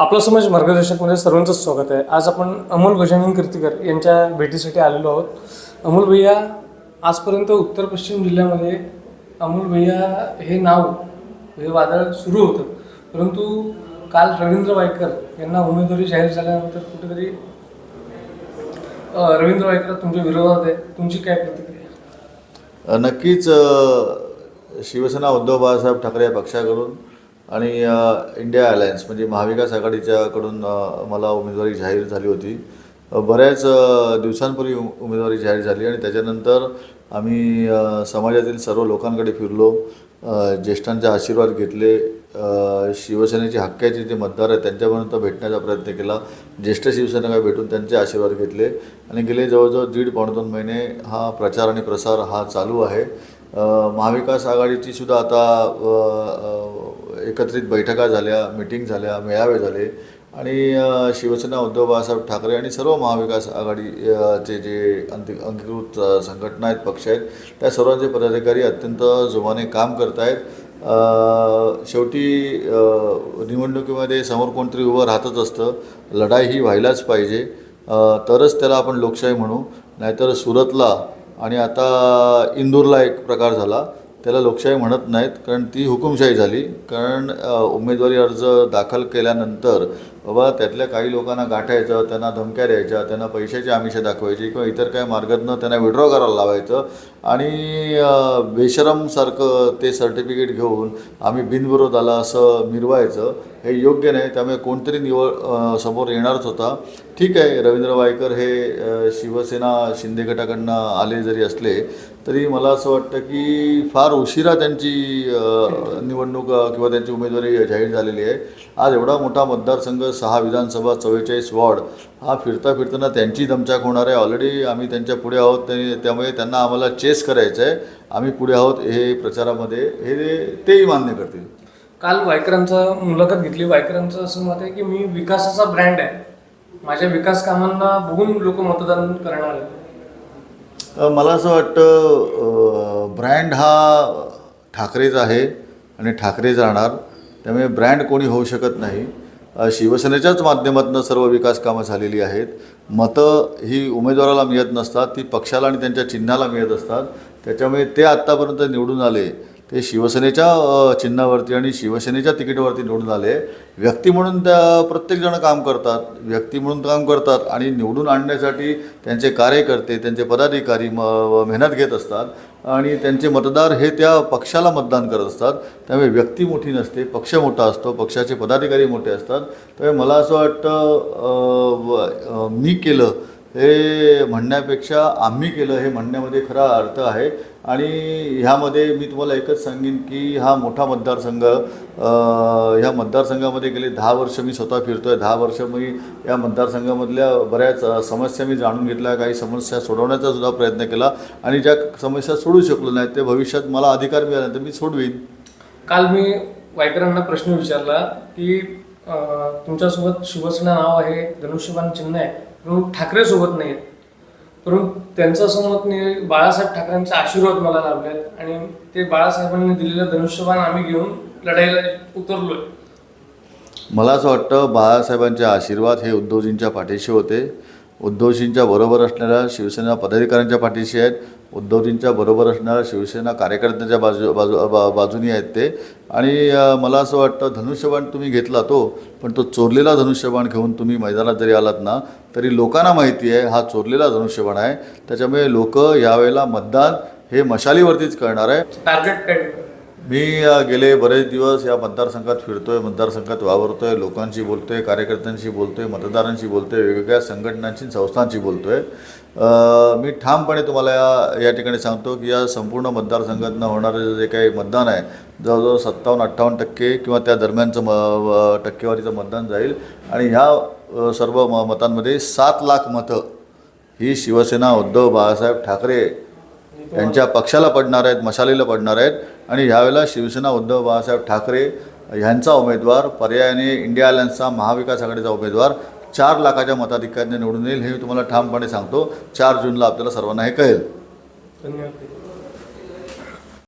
आपला समाज मार्गदर्शकमध्ये म्हणजे सर्वांचं स्वागत आहे. आज आपण अमोल गजानन कीर्तीकर यांच्या भेटीसाठी आलेलो आहोत. अमोल भैया आजपर्यंत उत्तर पश्चिम जिल्ह्यामध्ये अमोल भैया हे नाव हे वादळ सुरू होतं. परंतु काल रवींद्र वायकर यांना उमेदवारी जाहीर झाल्यानंतर कुठेतरी रवींद्र वायकर तुमच्या विरोधात आहे. तुमची काय प्रतिक्रिया? नक्कीच शिवसेना उद्धव बाळासाहेब ठाकरे या पक्षाकडून आणि इंडिया अलायन्स म्हणजे महाविकास आघाडीच्याकडून मला उमेदवारी जाहीर झाली होती. बऱ्याच दिवसांपूर्वी उमेदवारी जाहीर झाली आणि त्याच्यानंतर आम्ही समाजातील सर्व लोकांकडे फिरलो. ज्येष्ठांचा ज्येष्ठांचे आशीर्वाद घेतले. शिवसेनेचे हक्काचे जे मतदार आहेत त्यांच्यापर्यंत भेटण्याचा प्रयत्न केला. ज्येष्ठ शिवसेनेला भेटून त्यांचे आशीर्वाद घेतले. आणि गेले जवळजवळ दीड पावणे दोन महिने हा प्रचार आणि प्रसार हा चालू आहे. महाविकास आघाडीची सुद्धा आता एकत्रित बैठका झाल्या मिटिंग झाल्या मेळावे झाले. आणि शिवसेना उद्धव बाळासाहेब ठाकरे आणि सर्व महाविकास आघाडी जे अंति अंगीकृत संघटना आहेत पक्ष आहेत त्या सर्वांचे पदाधिकारी अत्यंत जोमाने काम करत आहेत शेवटी निवडणुकीमध्ये समोर कोणतरी उभं राहतच असतं. लढाई ही व्हायलाच पाहिजे. तरच त्याला आपण लोकशाही म्हणू. नाहीतर सुरतला आणि आता इंदूरला एक प्रकार झाला. त्याला लोकशाही म्हणत नाहीत कारण ती हुकुमशाही झाली. कारण उमेदवारी अर्ज दाखल केल्यानंतर बाबा त्यातल्या काही लोकांना गाठायचं त्यांना धमक्या द्यायच्या त्यांना पैशाची आमिषे दाखवायची किंवा इतर काही मार्गातनं त्यांना विड्रॉ करायला लावायचं. आणि बेशरमसारखं ते सर्टिफिकेट घेऊन आम्ही बिनविरोध आला असं मिरवायचं हे योग्य नाही. त्यामुळे कोणतरी निवड समोर येणारच होता. ठीक आहे रवींद्र वायकर हे शिवसेना शिंदे गटाकडनं आले जरी असले तरी मला असं वाटतं की फार उशिरा त्यांची निवडणूक किंवा त्यांची उमेदवारी जाहीर झालेली आहे. आज एवढा मोठा मतदारसंघ सहा विधानसभा चव्वेचाळीस वॉर्ड हा फिरता फिरताना त्यांची दमचाक होणार आहे. ऑलरेडी आम्ही त्यांच्या पुढे आहोत. त्यामुळे त्यांना आम्हाला चेस करायचं आहे. आम्ही पुढे आहोत हे प्रचारामध्ये. हे तेही मान्य करतील. काल वायकरांचा मुलाखत घेतली. वायकरांचं असं मत आहे की मी विकासाचा ब्रँड आहे. माझ्या विकास कामांना बघून लोक मतदान करणार आहेत. मला असं वाटतं ब्रँड हा ठाकरेच आहे आणि ठाकरेच राहणार त्यामुळे ब्रँड कोणी होऊ शकत नाही. शिवसेनेच्याच माध्यमातून सर्व विकास कामं झालेली आहेत. मतं ही उमेदवाराला मिळत नसतात ती पक्षाला आणि त्यांच्या चिन्हाला मिळत असतात. त्याच्यामुळे ते आत्तापर्यंत निवडून आले. ते शिवसेनेच्या चिन्हावरती आणि शिवसेनेच्या तिकीटवरती निवडून आले व्यक्ती म्हणून त्या प्रत्येकजण काम करतात. व्यक्ती म्हणून काम करतात आणि निवडून आणण्यासाठी त्यांचे कार्यकर्ते त्यांचे पदाधिकारी म मेहनत घेत असतात आणि त्यांचे मतदार हे त्या पक्षाला मतदान करत असतात. त्यामुळे व्यक्ती मोठी नसते पक्ष मोठा असतो पक्षाचे पदाधिकारी मोठे असतात. त्यामुळे मला असं वाटतं मी केलं हे म्हणण्यापेक्षा आम्ही केलं हे म्हणण्यामध्ये खरा अर्थ आहे. आणि ह्यामध्ये मी तुम्हाला एकच सांगेन की हा मोठा मतदारसंघ ह्या मतदारसंघामध्ये गेले दहा वर्ष मी स्वतः फिरतो आहे दहा वर्ष मी या मतदारसंघामधल्या बऱ्याच समस्या मी जाणून घेतल्या काही समस्या सोडवण्याचा सुद्धा प्रयत्न केला. आणि ज्या समस्या सोडू शकलो नाही ते भविष्यात मला अधिकार मिळाला तर मी सोडवीन. काल मी वायकरांना प्रश्न विचारला की तुमच्यासोबत शिवसेना नाव आहे धनुष्यबाण चिन्ह आहे परंतु ठाकरे सोबत नाही आहेत परंतु त्यांचं असं मत नाही बाळासाहेब ठाकरेंचे आशीर्वाद मला लाभलेत आणि ते बाळासाहेबांनी दिलेलं धनुष्यबाण आम्ही घेऊन लढाईला उतरलोय. मला असं वाटतं बाळासाहेबांचे आशीर्वाद हे उद्धवजींच्या पाठीशी होते. उद्धवजींच्या बरोबर असणाऱ्या शिवसेना पदाधिकाऱ्यांच्या पाठीशी आहेत. उद्धवजींच्या बरोबर असणाऱ्या शिवसेना कार्यकर्त्यांच्या बाजू बाजू बा बाजूनी आहेत ते. आणि मला असं वाटतं धनुष्यबाण तुम्ही घेतला तो पण तो चोरलेला धनुष्यबाण घेऊन तुम्ही मैदानात जरी आलात ना तरी लोकांना माहिती आहे हा चोरलेला धनुष्यबाण आहे. त्याच्यामुळे लोक यावेळेला मतदान हे मशालीवरतीच करणार आहे. टार्गेट मी गेले बरेच दिवस या मतदारसंघात फिरतोय मतदारसंघात वावरतोय लोकांशी बोलतोय कार्यकर्त्यांशी बोलतोय मतदारांशी बोलतोय वेगवेगळ्या संघटनांशी संस्थांशी बोलतोय. मी ठामपणे तुम्हाला या या ठिकाणी सांगतो की या संपूर्ण मतदारसंघातनं होणारं जे काही मतदान आहे जवळजवळ सत्तावन्न अठ्ठावन्न टक्के किंवा त्या दरम्यानचं म टक्केवारीचं मतदान जाईल. आणि ह्या सर्व म मतांमध्ये सात लाख मतं ही शिवसेना उद्धव बाळासाहेब ठाकरे यांच्या पक्षाला पडणार आहेत मशालीला पडणार आहेत. आणि ह्यावेळेला शिवसेना उद्धव बाळासाहेब ठाकरे ह्यांचा उमेदवार पर्यायाने इंडिया अलायन्सचा महाविकास आघाडीचा उमेदवार चार लाखाच्या मताधिक्याने निवडून येईल हे मी तुम्हाला ठामपणे सांगतो. चार जूनला आपल्याला सर्वांना हे कळेल. धन्यवाद.